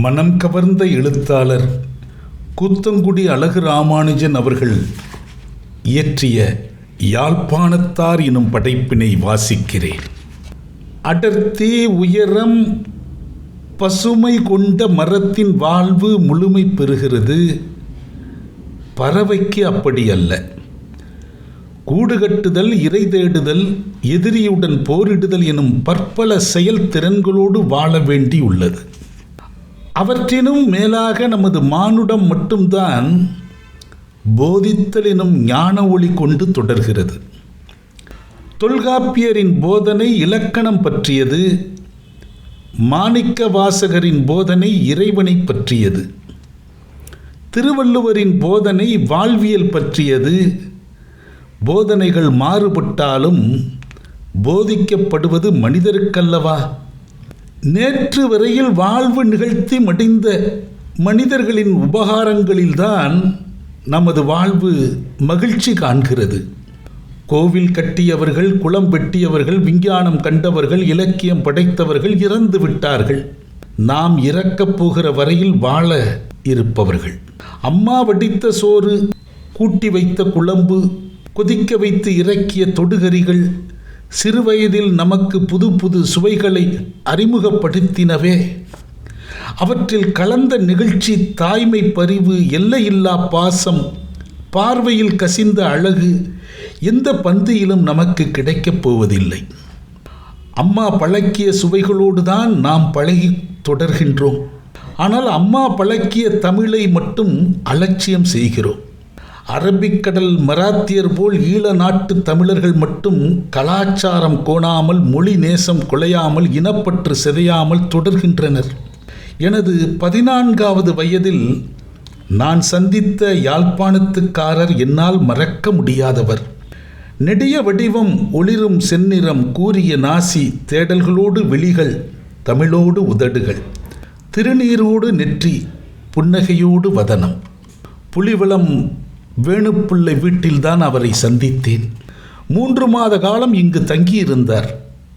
மனம் கவர்ந்த எழுத்தாளர் கூத்தங்குடி அழகு ராமானுஜன் அவர்கள் இயற்றிய யாழ்ப்பாணத்தார் எனும் படைப்பினை வாசிக்கிறேன். அடர்த்தி உயரம் பசுமை கொண்ட மரத்தின் வாழ்வு முழுமை பெறுகிறது. பறவைக்கு அப்படி அல்ல. கூடு கட்டுதல் இறை தேடுதல் எதிரியுடன் போரிடுதல் எனும் பற்பல செயல் திறன்களோடு வாழ வேண்டியுள்ளது. அவற்றினும் மேலாக நமது மானுடம் மட்டும்தான் போதித்தல் எனும் ஞான ஒளி கொண்டு தொடர்கிறது. தொல்காப்பியரின் போதனை இலக்கணம் பற்றியது மாணிக்க வாசகரின் போதனை இறைவனை பற்றியது திருவள்ளுவரின் போதனை வாழ்வியல் பற்றியது போதனைகள் மாறுபட்டாலும் போதிக்கப்படுவது மனிதருக்கல்லவா? நேற்று வரையில் வாழ்வு நிகழ்த்தி மடிந்த மனிதர்களின் உபகாரங்களில்தான் நமது வாழ்வு மகிழ்ச்சி காண்கிறது. கோவில் கட்டியவர்கள் குளம் வெட்டியவர்கள் விஞ்ஞானம் கண்டவர்கள் இலக்கியம் படைத்தவர்கள் இறந்து விட்டார்கள். நாம் இறக்கப் போகிற வரையில் வாழ இருப்பவர்கள். அம்மா வடித்த சோறு கூட்டி வைத்த குழம்பு கொதிக்க வைத்து இறக்கிய தொடுகரிகள் சிறுவயதில் நமக்கு புது புது சுவைகளை அறிமுகப்படுத்தினவே. அவற்றில் கலந்த நிகழ்ச்சி தாய்மை பரிவு எல்லையில்லா பாசம் பார்வையில் கசிந்த அழகு எந்த பந்தியிலும் நமக்கு கிடைக்கப் போவதில்லை. அம்மா பழக்கிய சுவைகளோடு தான் நாம் பழகி தொடர்கின்றோம். ஆனால் அம்மா பழக்கிய தமிழை மட்டும் அலட்சியம் செய்கிறோம். அரபிக்கடல் மராத்தியர் போல் ஈழ நாட்டு தமிழர்கள் மட்டும் கலாச்சாரம் கோணாமல் மொழி நேசம் குலையாமல் இனப்பற்று சிதையாமல் தொடர்கின்றனர். எனது பதினான்காவது வயதில் நான் சந்தித்த யாழ்ப்பாணத்துக்காரர் என்னால் மறக்க முடியாதவர். நெடிய வடிவம் ஒளிரும் செந்நிறம் கூறிய நாசி தேடல்களோடு விழிகள் தமிழோடு உதடுகள். திருநீரோடு நெற்றி புன்னகையோடு வதனம். புலிவளம் வேணுப்பிள்ளை வீட்டில்தான் அவரை சந்தித்தேன். மூன்று மாத காலம் இங்கு தங்கியிருந்தார்.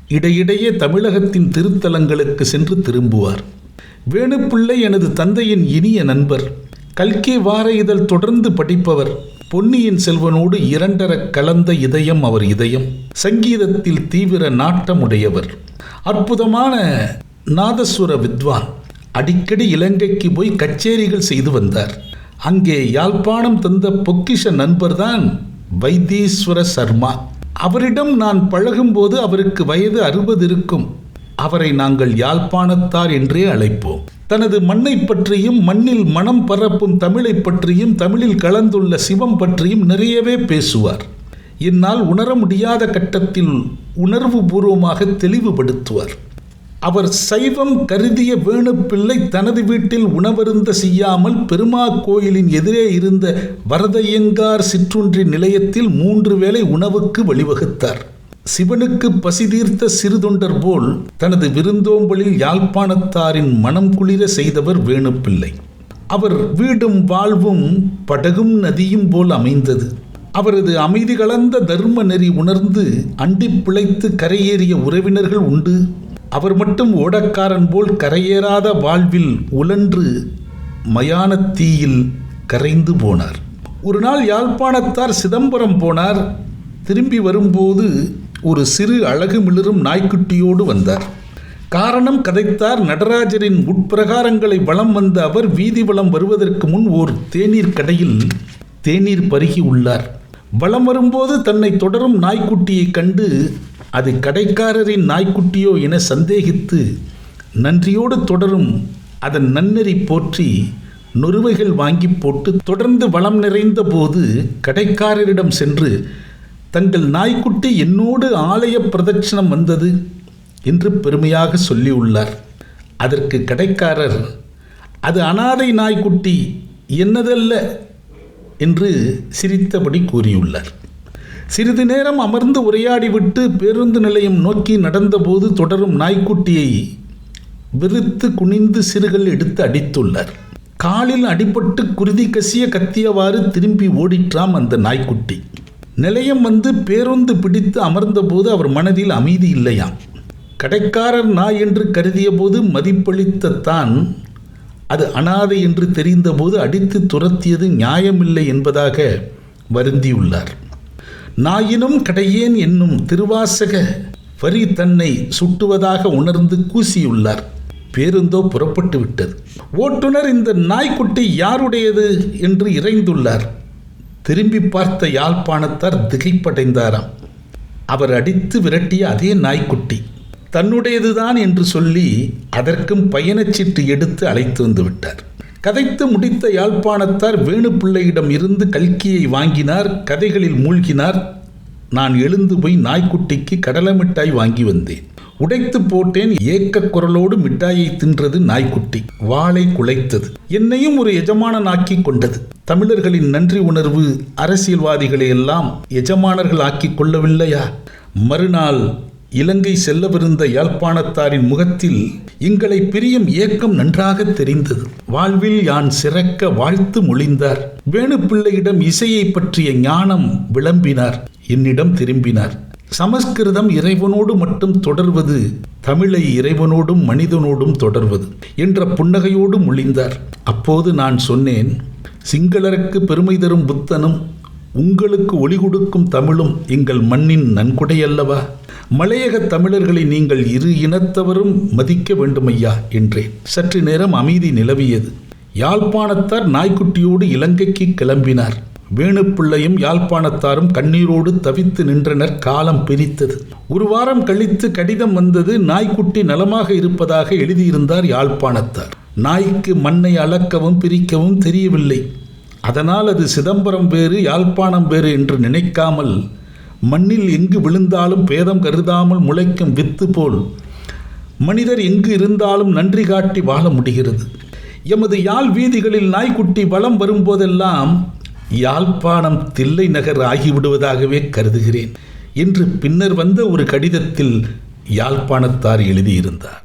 இடையிடையே தமிழகத்தின் திருத்தலங்களுக்கு சென்று திரும்புவார். வேணுப்பிள்ளை எனது தந்தையின் இனிய நண்பர் கல்கி வார இதழ் தொடர்ந்து படிப்பவர் பொன்னியின் செல்வனோடு இரண்டர கலந்த இதயம் அவர் இதயம் சங்கீதத்தில் தீவிர நாட்டமுடையவர். அற்புதமான நாதஸ்வர வித்வான் அடிக்கடி இலங்கைக்கு போய் கச்சேரிகள் செய்து வந்தார். அங்கே யாழ்ப்பாணம் தந்த பொக்கிஷ நண்பர்தான் வைத்தீஸ்வர சர்மா. அவரிடம் நான் பழகும்போது அவருக்கு வயது அறுபது இருக்கும். அவரை நாங்கள் யாழ்ப்பாணத்தார் என்றே அழைப்போம். தனது மண்ணை பற்றியும் மண்ணில் மனம் பரப்பும் தமிழை பற்றியும் தமிழில் கலந்துள்ள சிவம் பற்றியும் நிறையவே பேசுவார். என்னால் உணர முடியாத கட்டத்தில் உணர்வு பூர்வமாக தெளிவுபடுத்துவார். அவர் சைவம் கருதிய வேணுப்பிள்ளை தனது வீட்டில் உணவருந்த செய்யாமல் பெருமா கோயிலின் எதிரே இருந்த வரதையங்கார் சிற்றுன்றி நிலையத்தில் மூன்று வேளை உணவுக்கு வழிவகுத்தார். சிவனுக்கு பசி தீர்த்த சிறுதொண்டர் போல் தனது விருந்தோம்பலில் யாழ்ப்பாணத்தாரின் மனம் குளிர செய்தவர் வேணுப்பிள்ளை. அவர் வீடும் வாழ்வும் படகும் நதியும் போல் அமைந்தது. அவரது அமைதி கலந்த தர்ம நெறி உணர்ந்து அண்டி பிழைத்து கரையேறிய உறவினர்கள் உண்டு. அவர் மட்டும் ஓடக்காரன் போல் கரையேறாத வாழ்வில் உழன்று மயானத்தீயில் கரைந்து போனார். ஒரு நாள் யாழ்ப்பாணத்தார் சிதம்பரம் போனார். திரும்பி வரும்போது ஒரு சிறு அழகு மிளிரும் நாய்க்குட்டியோடு வந்தார். காரணம் கதைத்தார் நடராஜரின் உட்பிரகாரங்களை வலம் வந்த அவர் வீதி வளம் வருவதற்கு முன் ஓர் தேநீர் கடையில் தேநீர் பருகி உள்ளார். வலம் வரும்போது தன்னை தொடரும் நாய்க்குட்டியைக் கண்டு அது கடைக்காரரின் நாய்க்குட்டியோ என சந்தேகித்து நன்றியோடு தொடரும் அதன் நன்னெறி போற்றி நொறுவைகள் வாங்கி போட்டு தொடர்ந்து வளம் நிறைந்த போது கடைக்காரரிடம் சென்று தங்கள் நாய்க்குட்டி என்னோடு ஆலய பிரதட்சணம் வந்தது என்று பெருமையாக சொல்லியுள்ளார். அதற்கு கடைக்காரர் அது அனாதை நாய்க்குட்டி என்னதல்ல? என்று சிரித்தபடி கூறியுள்ளார். சிறிது நேரம் அமர்ந்து உரையாடிவிட்டு பேருந்து நிலையம் நோக்கி நடந்தபோது தொடரும் நாய்க்குட்டியை வெறுத்து குனிந்து சிறுகள் எடுத்து அடித்துள்ளார். காலில் அடிபட்டு குருதி கசிய கத்தியவாறு திரும்பி ஓடிற்றாம் அந்த நாய்க்குட்டி. நிலையம் வந்து பேருந்து பிடித்து அமர்ந்தபோது அவர் மனதில் அமைதி இல்லையாம். கடைக்காரர் நாய் என்று கருதிய போது மதிப்பளித்த தான் அது அனாதை என்று தெரிந்தபோது அடித்து துரத்தியது நியாயமில்லை என்பதாக வருந்தியுள்ளார். நாயினும் கடையேன் என்னும் திருவாசக வரி தன்னை சுட்டுவதாக உணர்ந்து கூசியுள்ளார். பேருந்தோ புறப்பட்டு விட்டது. ஓட்டுநர் இந்த நாய்க்குட்டி யாருடையது என்று இறைந்துள்ளார். திரும்பி பார்த்த யாழ்ப்பாணத்தார் திகைப்படைந்தாராம். அவர் அடித்து விரட்டிய அதே நாய்க்குட்டி. தன்னுடையதுதான் என்று சொல்லி அதற்கும் பயணச்சீட்டு எடுத்து அழைத்து வந்து விட்டார். கதைத்து முடித்த யாழ்ப்பாணத்தார் வேணுப்பிள்ளையிடம் இருந்து கல்கியை வாங்கினார் கதைகளில் மூழ்கினார். நான் எழுந்து போய் நாய்க்குட்டிக்கு கடலை மிட்டாய் வாங்கி வந்தேன். உடைத்து போட்டேன் ஏக்க குரலோடு மிட்டாயை தின்றது நாய்க்குட்டி. வாளை குலைத்தது. என்னையும் ஒரு எஜமானனாக்கி கொண்டது. தமிழர்களின் நன்றி உணர்வு அரசியல்வாதிகளை எல்லாம் எஜமானர்கள் ஆக்கி கொள்ளவில்லையா? மறுநாள் இலங்கை செல்லவிருந்த யாழ்ப்பாணத்தாரின் முகத்தில் எங்களை பிரியும் ஏக்கம் நன்றாக தெரிந்தது. வாழ்வில் யான் சிறக்க வாழ்த்து மொழிந்தார். வேணுப்பிள்ளையிடம் இசையை பற்றிய ஞானம் விளம்பினார். என்னிடம் திரும்பினார். சமஸ்கிருதம் இறைவனோடு மட்டும் தொடர்வது தமிழை இறைவனோடும் மனிதனோடும் தொடர்வது என்ற புன்னகையோடு மொழிந்தார். அப்போது நான் சொன்னேன் சிங்களருக்கு பெருமை தரும் புத்தனும் உங்களுக்கு ஒளி கொடுக்கும் தமிழும் எங்கள் மண்ணின் நன்கொடையல்லவா? மலையக தமிழர்களை நீங்கள் இரு இனத்தவரும் மதிக்க வேண்டுமையா? என்றேன். சற்று நேரம் அமைதி நிலவியது. யாழ்ப்பாணத்தார் நாய்க்குட்டியோடு இலங்கைக்கு கிளம்பினார். வேணுப்பிள்ளையும் யாழ்ப்பாணத்தாரும் கண்ணீரோடு தவித்து நின்றனர். காலம் பிரித்தது. ஒரு வாரம் கழித்து கடிதம் வந்தது. நாய்க்குட்டி நலமாக இருப்பதாக எழுதியிருந்தார் யாழ்ப்பாணத்தார். நாய்க்கு மண்ணை அளக்கவும் பிரிக்கவும் தெரியவில்லை. அதனால் அது சிதம்பரம் வேறு யாழ்ப்பாணம் வேறு என்று நினைக்காமல் மண்ணில் எங்கு விழுந்தாலும் பேதம் கருதாமல் முளைக்கும் வித்து போல் மனிதர் எங்கு இருந்தாலும் நன்றி காட்டி வாழ முடிகிறது. எமது யாழ் வீதிகளில் நாய்க்குட்டி வலம் வரும்போதெல்லாம் யாழ்ப்பாணம் தில்லை நகர் ஆகிவிடுவதாகவே கருதுகிறேன் என்று பின்னர் வந்த ஒரு கடிதத்தில் யாழ்ப்பாணத்தார் எழுதியிருந்தார்.